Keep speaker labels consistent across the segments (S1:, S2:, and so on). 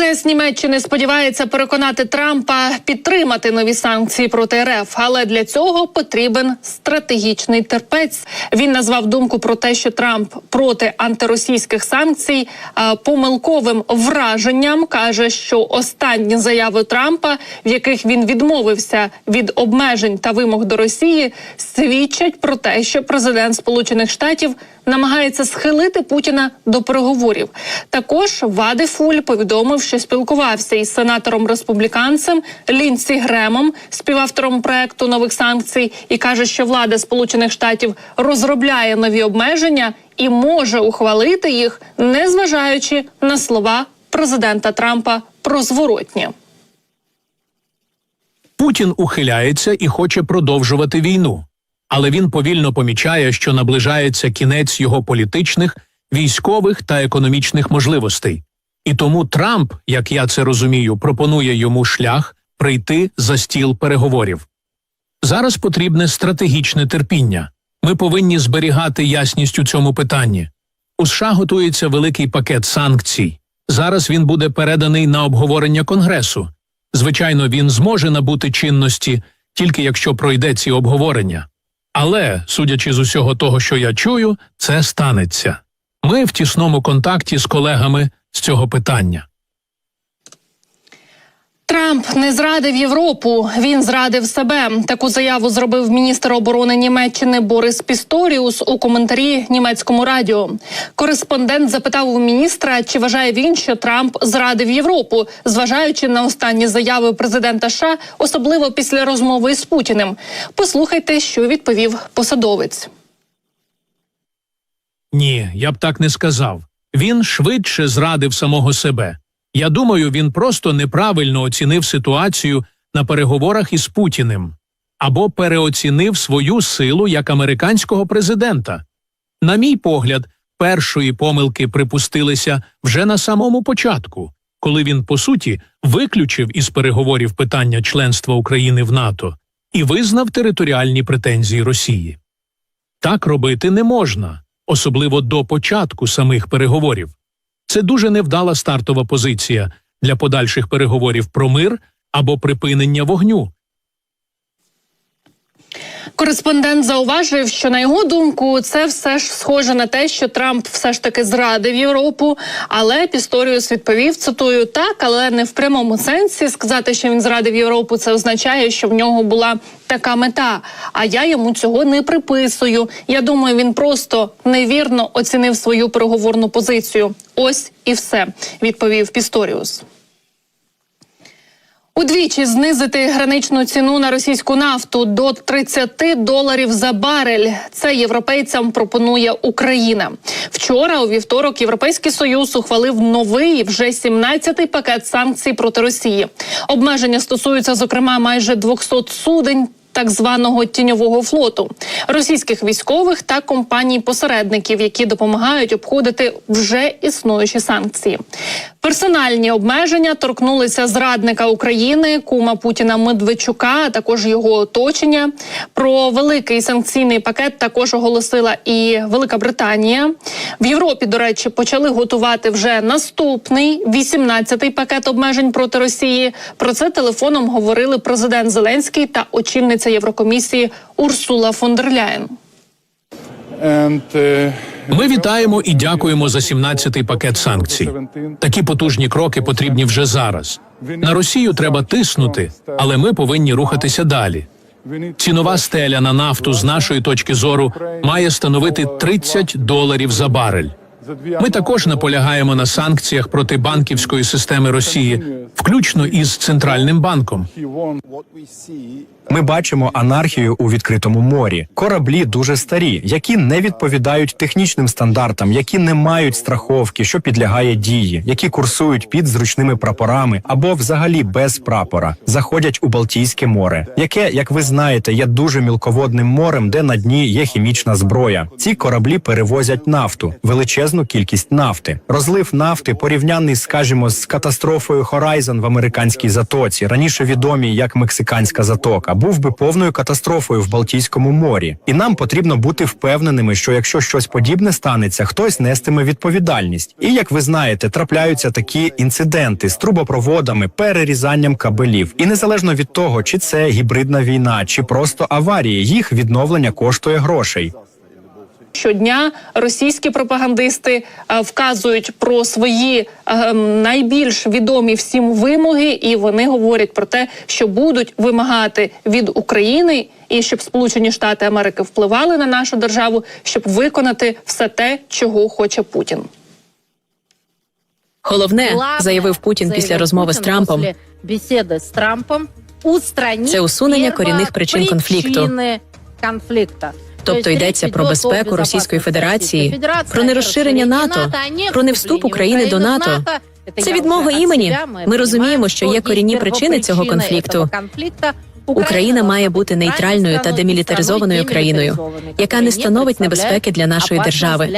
S1: МЗС Німеччини сподівається переконати Трампа підтримати нові санкції проти РФ, але для цього потрібен стратегічний терпець. Він назвав думку про те, що Трамп проти антиросійських санкцій а, помилковим враженням каже, що останні заяви Трампа, в яких він відмовився від обмежень та вимог до Росії, свідчать про те, що президент Сполучених Штатів намагається схилити Путіна до переговорів. Також Вади Фуль повідомив, що спілкувався із сенатором республіканцем Лінсі Гремом, співавтором проекту нових санкцій, і каже, що влада Сполучених Штатів розробляє нові обмеження і може ухвалити їх, незважаючи на слова президента Трампа про зворотні.
S2: Путін ухиляється і хоче продовжувати війну, але він повільно помічає, що наближається кінець його політичних, військових та економічних можливостей. І тому Трамп, як я це розумію, пропонує йому шлях прийти за стіл переговорів. Зараз потрібне стратегічне терпіння. Ми повинні зберігати ясність у цьому питанні. У США готується великий пакет санкцій. Зараз він буде переданий на обговорення Конгресу. Звичайно, він зможе набути чинності тільки якщо пройде ці обговорення. Але, судячи з усього того, що я чую, це станеться. Ми в тісному контакті з колегами з цього питання.
S1: Трамп не зрадив Європу, він зрадив себе. Таку заяву зробив міністр оборони Німеччини Борис Пісторіус у коментарі німецькому радіо. Кореспондент запитав у міністра, чи вважає він, що Трамп зрадив Європу, зважаючи на останні заяви президента США, особливо після розмови з Путіним. Послухайте, що відповів посадовець.
S2: Ні, я б так не сказав. Він швидше зрадив самого себе. Я думаю, він просто неправильно оцінив ситуацію на переговорах із Путіним або переоцінив свою силу як американського президента. На мій погляд, першої помилки припустилися вже на самому початку, коли він, по суті, виключив із переговорів питання членства України в НАТО і визнав територіальні претензії Росії. Так робити не можна, особливо до початку самих переговорів. Це дуже невдала стартова позиція для подальших переговорів про мир або припинення вогню.
S1: Кореспондент зауважив, що на його думку це все ж схоже на те, що Трамп все ж таки зрадив Європу. Але Пісторіус відповів цитую так, але не в прямому сенсі. Сказати, що він зрадив Європу, це означає, що в нього була така мета. А я йому цього не приписую. Я думаю, він просто невірно оцінив свою переговорну позицію. Ось і все, відповів Пісторіус. Удвічі знизити граничну ціну на російську нафту до 30 доларів за барель. Це європейцям пропонує Україна. Вчора, у вівторок, Європейський союз ухвалив новий вже 17-й пакет санкцій проти Росії. Обмеження стосуються, зокрема, майже 200 судень. Так званого тіньового флоту російських військових та компаній-посередників, які допомагають обходити вже існуючі санкції. Персональні обмеження торкнулися зрадника України, кума Путіна Медведчука, а також його оточення. Про великий санкційний пакет також оголосила і Велика Британія. В Європі, до речі, почали готувати вже наступний 18-й пакет обмежень проти Росії. Про це телефоном говорили президент Зеленський та очільниця Єврокомісії Урсула фон дер Ляєн.
S3: Uh,
S2: Ми вітаємо і дякуємо за 17-й пакет санкцій. Такі потужні кроки потрібні вже зараз. На Росію треба тиснути, але ми повинні рухатися далі. Цінова стеля на нафту з нашої точки зору має становити 30 доларів за барель. Ми також наполягаємо на санкціях проти банківської системи Росії, включно із центральним банком.
S4: Ми бачимо анархію у відкритому морі. Кораблі дуже старі, які не відповідають технічним стандартам, які не мають страховки, що підлягає дії, які курсують під зручними прапорами або взагалі без прапора, заходять у Балтійське море, яке, як ви знаєте, є дуже мілководним морем, де на дні є хімічна зброя. Ці кораблі перевозять нафту, величезну кількість нафти. Розлив нафти порівняний, скажімо, з катастрофою Horizon в американській затоці, раніше відомій як Мексиканська затока, був би повною катастрофою в Балтійському морі. І нам потрібно бути впевненими, що якщо щось подібне станеться, хтось нестиме відповідальність. І як ви знаєте, трапляються такі інциденти з трубопроводами, перерізанням кабелів. І незалежно від того, чи це гібридна війна, чи просто аварії, їх відновлення коштує грошей.
S1: Щодня російські пропагандисти е, вказують про свої е, найбільш відомі всім вимоги, і вони говорять про те, що будуть вимагати від України, і щоб Сполучені Штати Америки впливали на нашу державу, щоб виконати все те, чого хоче Путін.
S5: Головне, заявив Путін після розмови з Трампом.
S6: бесіди з Трампом,
S5: Це усунення корінних причин конфлікту.
S6: конфлікту.
S5: Тобто йдеться про безпеку Російської Федерації, про нерозширення НАТО, про невступ України до НАТО. Це від мого імені. Ми розуміємо, що є корінні причини цього конфлікту. Україна має бути нейтральною та демілітаризованою країною, яка не становить небезпеки для нашої держави.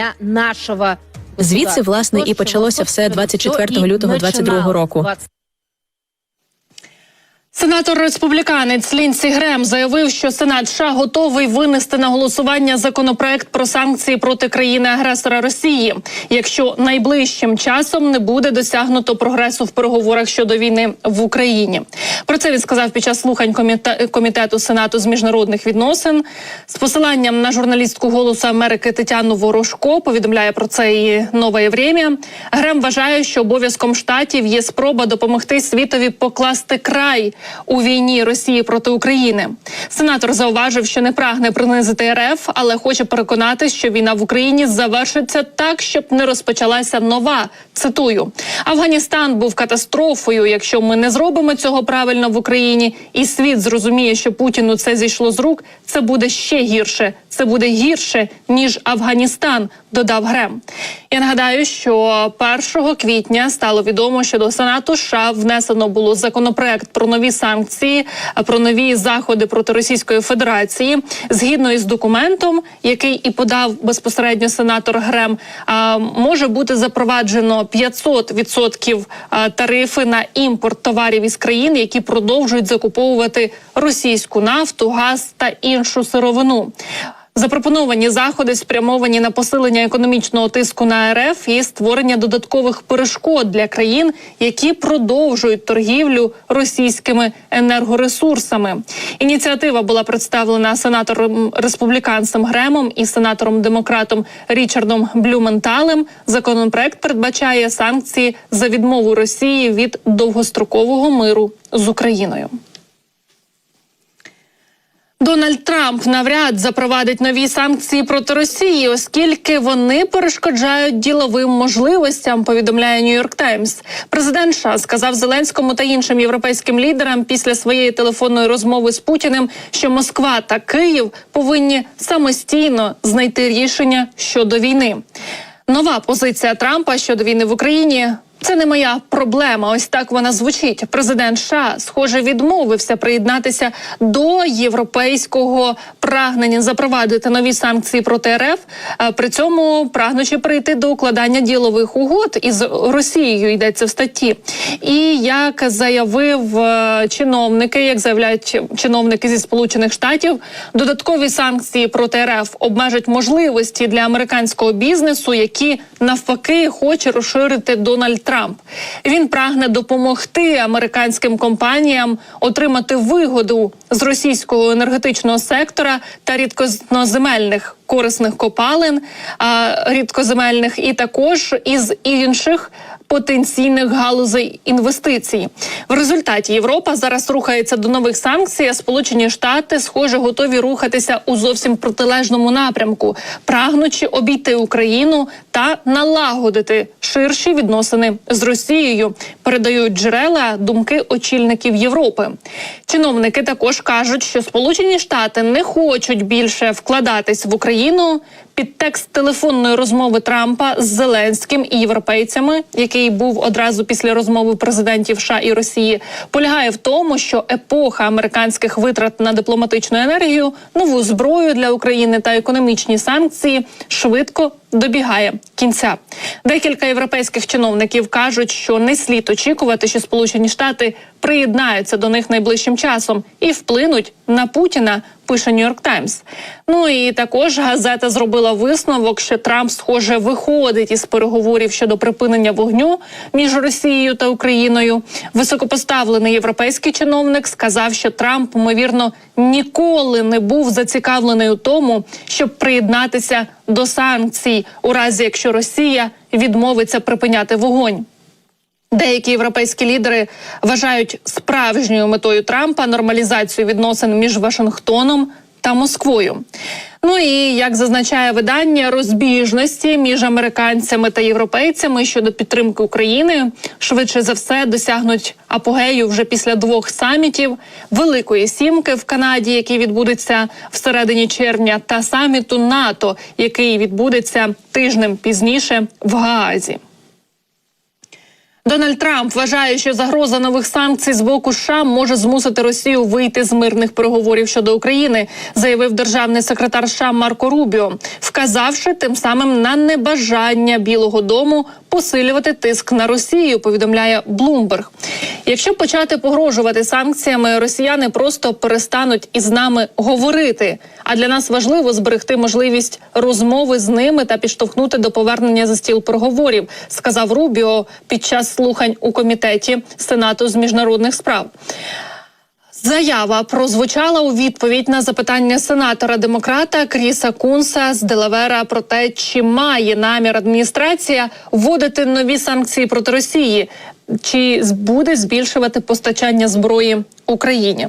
S5: Звідси, власне, і почалося все 24 лютого 22 року.
S1: Сенатор республіканець Лінсі Грем заявив, що Сенат США готовий винести на голосування законопроект про санкції проти країни-агресора Росії, якщо найближчим часом не буде досягнуто прогресу в переговорах щодо війни в Україні. Про це він сказав під час слухань коміте- комітету Сенату з міжнародних відносин з посиланням на журналістку Голосу Америки Тетяну Ворожко. Повідомляє про це і нове время. Грем вважає, що обов'язком штатів є спроба допомогти світові покласти край у війні Росії проти України. Сенатор зауважив, що не прагне принизити РФ, але хоче переконати, що війна в Україні завершиться так, щоб не розпочалася нова. Цитую: Афганістан був катастрофою. Якщо ми не зробимо цього правильно в Україні, і світ зрозуміє, що Путіну це зійшло з рук, це буде ще гірше. Це буде гірше ніж Афганістан, додав Грем. Я нагадаю, що 1 квітня стало відомо, що до Сенату США внесено було законопроект про нові санкції, про нові заходи проти Російської Федерації. Згідно із документом, який і подав безпосередньо сенатор Грем, може бути запроваджено 500% тарифи на імпорт товарів із країн, які продовжують закуповувати російську нафту, газ та іншу сировину. Запропоновані заходи спрямовані на посилення економічного тиску на РФ і створення додаткових перешкод для країн, які продовжують торгівлю російськими енергоресурсами. Ініціатива була представлена сенатором республіканцем Гремом і сенатором демократом Річардом Блюменталем. Законопроект передбачає санкції за відмову Росії від довгострокового миру з Україною. Дональд Трамп навряд запровадить нові санкції проти Росії, оскільки вони перешкоджають діловим можливостям. Повідомляє Нью-Йорк Таймс. Президент США сказав Зеленському та іншим європейським лідерам після своєї телефонної розмови з Путіним, що Москва та Київ повинні самостійно знайти рішення щодо війни. Нова позиція Трампа щодо війни в Україні. Це не моя проблема. Ось так вона звучить. Президент США, схоже, відмовився приєднатися до європейського прагнення запровадити нові санкції проти РФ, при цьому прагнучи прийти до укладання ділових угод із Росією. Йдеться в статті. І як заявив е, чиновники, як заявляють чиновники зі сполучених штатів, додаткові санкції проти РФ обмежать можливості для американського бізнесу, які навпаки хоче розширити Дональд Трамп. Він прагне допомогти американським компаніям отримати вигоду з російського енергетичного сектора та рідкозноземельних корисних копалин, рідкоземельних і також із інших потенційних галузей інвестицій. В результаті Європа зараз рухається до нових санкцій. а Сполучені Штати, схоже, готові рухатися у зовсім протилежному напрямку, прагнучи обійти Україну та налагодити ширші відносини з Росією. Передають джерела думки очільників Європи. Чиновники також кажуть, що Сполучені Штати не хочуть більше вкладатись в Україну. Підтекст телефонної розмови Трампа з Зеленським і європейцями, який був одразу після розмови президентів США і Росії, полягає в тому, що епоха американських витрат на дипломатичну енергію, нову зброю для України та економічні санкції швидко добігає кінця. Декілька європейських чиновників кажуть, що не слід очікувати, що Сполучені Штати приєднаються до них найближчим часом і вплинуть на Путіна. Пише Нью-Йорк Таймс. Ну і також газета зробила висновок, що Трамп, схоже, виходить із переговорів щодо припинення вогню між Росією та Україною. Високопоставлений європейський чиновник сказав, що Трамп, ймовірно, ніколи не був зацікавлений у тому, щоб приєднатися до санкцій, у разі якщо Росія відмовиться припиняти вогонь. Деякі європейські лідери вважають справжньою метою Трампа нормалізацію відносин між Вашингтоном та Москвою. Ну і як зазначає видання, розбіжності між американцями та європейцями щодо підтримки України швидше за все досягнуть апогею вже після двох самітів Великої сімки в Канаді, який відбудеться всередині червня, та саміту НАТО, який відбудеться тижнем пізніше в Гаазі. Дональд Трамп вважає, що загроза нових санкцій з боку США може змусити Росію вийти з мирних переговорів щодо України, заявив державний секретар США Марко Рубіо, вказавши тим самим на небажання Білого Дому посилювати тиск на Росію. Повідомляє Блумберг. Якщо почати погрожувати санкціями, росіяни просто перестануть із нами говорити. А для нас важливо зберегти можливість розмови з ними та підштовхнути до повернення за стіл переговорів, сказав Рубіо під час слухань у комітеті Сенату з міжнародних справ. Заява прозвучала у відповідь на запитання сенатора демократа Кріса Кунса з Делавера про те, чи має намір адміністрація вводити нові санкції проти Росії, чи буде збільшувати постачання зброї Україні.